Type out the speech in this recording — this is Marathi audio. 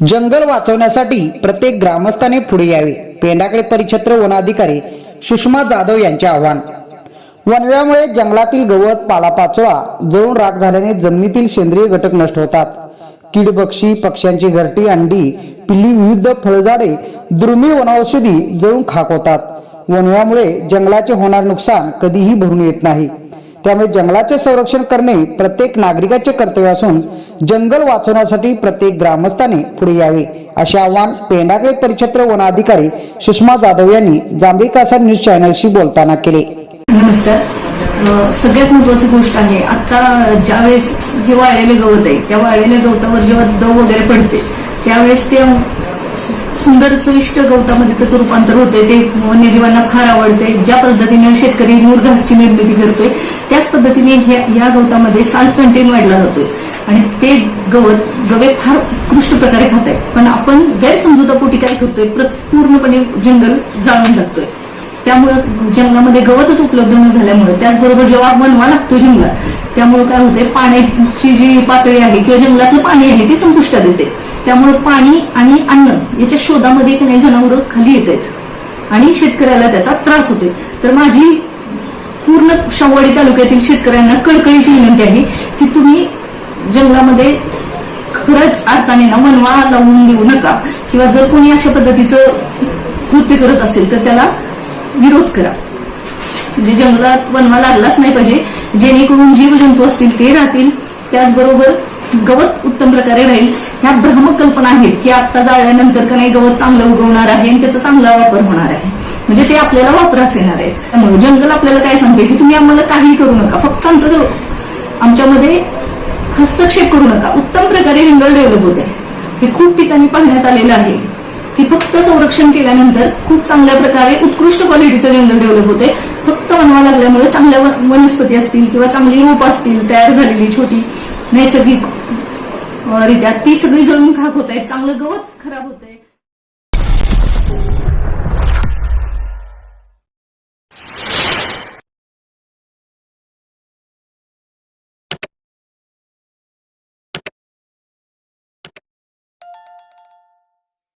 जंगल वाचवण्यासाठी प्रत्येक ग्रामस्थाने पुढे यावे. पेंडाकडे परिक्षेत्र वनाधिकारी सुषमा जाधव यांचे आव्हान. वनव्यामुळे जंगलातील गवत पालापाचोळा जळून राख झाल्याने जमिनीतील सेंद्रिय घटक नष्ट होतात. कीड पक्षी पक्ष्यांची घरटी अंडी पिल्ली विविध फळझाडे दुर्मिळ वनौषधी जळून खाक होतात. वनव्यामुळे जंगलाचे होणार नुकसान कधीही भरून येत नाही. त्यामुळे जंगलाचे संरक्षण करणे प्रत्येक नागरिकाचे कर्तव्य असून जंगल वाचवण्यासाठी प्रत्येक ग्रामस्थाने पुढे यावे असे आवाहन पेंडाकडे परिक्षेत्र वनाधिकारी सुषमा जाधव यांनी जांभळी कासार न्यूज चॅनलशी बोलताना केले. नमस्कार. सगळ्यात महत्वाची गोष्ट आहे आता ज्यावेळेस हे वाळलेले गवत आहे त्या वाळलेल्या गवतावर जेव्हा दव वगैरे पडते त्यावेळेस ते सुंदर चविष्ट गवतामध्ये त्याचं रूपांतर होते ते वन्यजीवांना फार आवडते ज्या पद्धतीने शेतकरी मुरघासची निर्मिती करतोय त्याच पद्धतीने ह्या या गवतामध्ये साल्ट कंटेन वाढला जातोय. आणि ते गवत गवे फार उत्कृष्ट प्रकारे खात आहेत पण आपण गैरसमजुतापोटी काय करतोय? प्र- पूर्णपणे जंगल जाळून टाकतोय. त्यामुळं जंगलामध्ये गवतच उपलब्ध न झाल्यामुळे त्याचबरोबर जेव्हा बनवा लागतो जंगलात त्यामुळे काय होते पाण्याची जी पातळी आहे किंवा जंगलातलं पाणी आहे ते संपुष्टात येते त्यामुळे पाणी आणि अन्न याच्या शोधामध्ये काही जनावरं खाली येत आहेत. आणि शेतकऱ्याला त्याचा त्रास होतोय. तर माझी पूर्ण शववाडी तालुक्यातील शेतकऱ्यांना कळकळीची विनंती आहे की तुम्ही जंगलामध्ये खरंच अर्थाने ना मनवा लावून देऊ नका. किंवा जर कोणी अशा पद्धतीचं कृत्य करत असेल तर त्याला विरोध करा. म्हणजे जंगलात वनवा लागलाच नाही पाहिजे. जेणेकरून जीवजंतू असतील ते राहतील. त्याचबरोबर गवत उत्तम प्रकारे राहील. ह्या नाहीत की आता जाळल्यानंतर का नाही गवत चांगलं उगवणार आहे आणि त्याचा चांगला वापर होणार आहे. म्हणजे ते आपल्याला वापरास येणार आहे. त्यामुळे हो, जंगल आपल्याला काय सांगते की तुम्ही आम्हाला काही करू नका. फक्त आमचा जो आमच्यामध्ये हस्तक्षेप करू नका. उत्तम प्रकारे जंगल डेव्हलप होते. हे खूप ठिकाणी पाहण्यात आलेलं आहे. की फक्त संरक्षण केल्यानंतर खूप चांगल्या प्रकारे उत्कृष्ट क्वालिटीचं जंगल डेव्हलप होते. फक्त वनवा लागल्यामुळे चांगल्या वनस्पती असतील किंवा चांगली रोप असतील तयार झालेली छोटी नैसर्गिक रित्या ती सगळी जळून खाक होत आहेत. चांगलं गवत खराब होत आहे